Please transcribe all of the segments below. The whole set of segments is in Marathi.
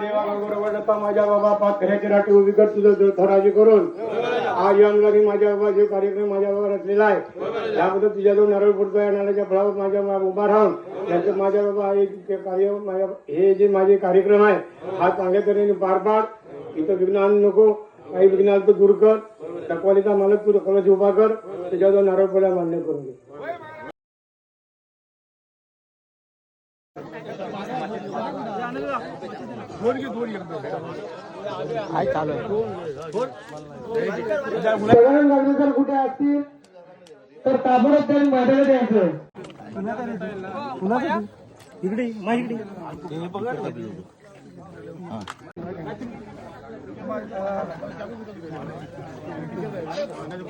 देवाबरोबर माझ्या बाबा पाच घराचे राठी उभी कर तुझं धराजी करून. आज या माझ्या बाबा जे कार्यक्रम माझ्या बाबा रचलेला आहे त्याबद्दल तुझ्या जो नारळ पडतोय नारळाच्या फळावर माझ्या बाबा उभा राहून त्याचं माझ्या बाबा हे ते कार्य माझ्या हे जे माझे कार्यक्रम आहे हा चांगल्या तऱ्हेने पार पाड. इथं विघ्न आणू नको काही विघ्न आलं तर दूर कर. टकवालीचा मालक तू कलश उभा कर. त्याच्यावर जाऊन नारळ पोळ्या मान्य करून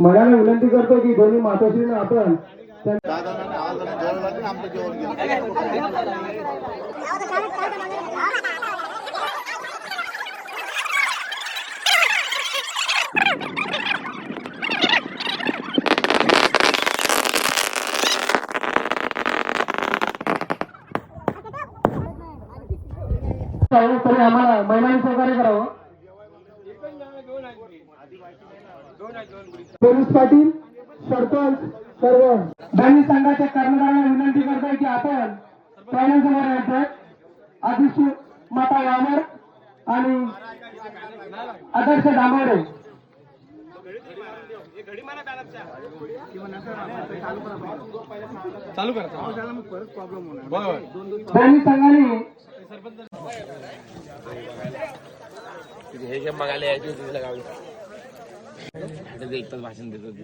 मला विनंती करतो की दोन्ही माताश्रीनं आपण तरी आम्हाला महिलांनी सहकार्य करावं पोलीस पाटील सरपंच सर्व. दोन्ही संघाच्या कर्मचाऱ्यांना विनंती करतोय की आपण पहिल्यांसमोर यायचं आदिश माता वामर आणि आदर्श दामोडे दोन्ही संघाने हे जे बघायला यायचे होते तिला गावी. त्याचं एकच भाषण देत होती.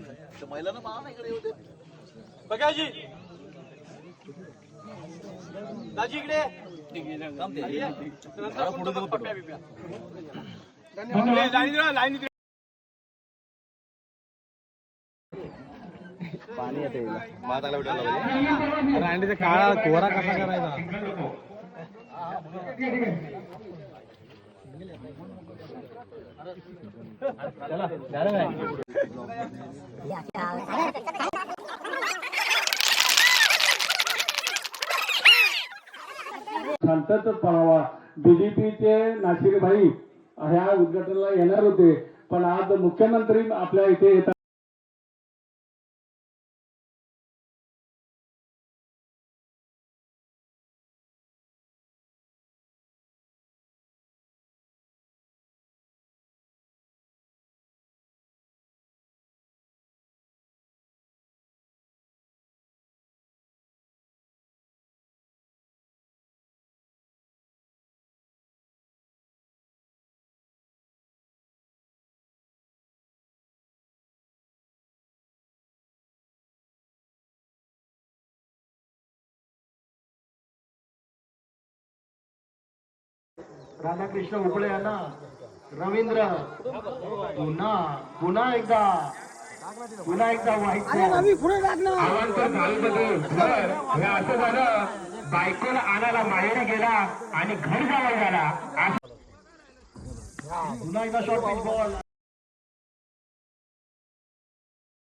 काळा कोरा कसा करायचा? शांतच पळावा. बीजेपीचे नाशिक भाई ह्या उद्घाटनाला येणार होते. पण आज मुख्यमंत्री आपल्या इथे येतात. राधाकृष्ण उपळे यांना. रवींद्र पुन्हा पुन्हा एकदा पुन्हा एकदा झालबद्दल घर हे असं झालं बायकोला आणायला माहेरी गेला आणि घर जावं झाला. पुन्हा एकदा शॉर्ट बॉल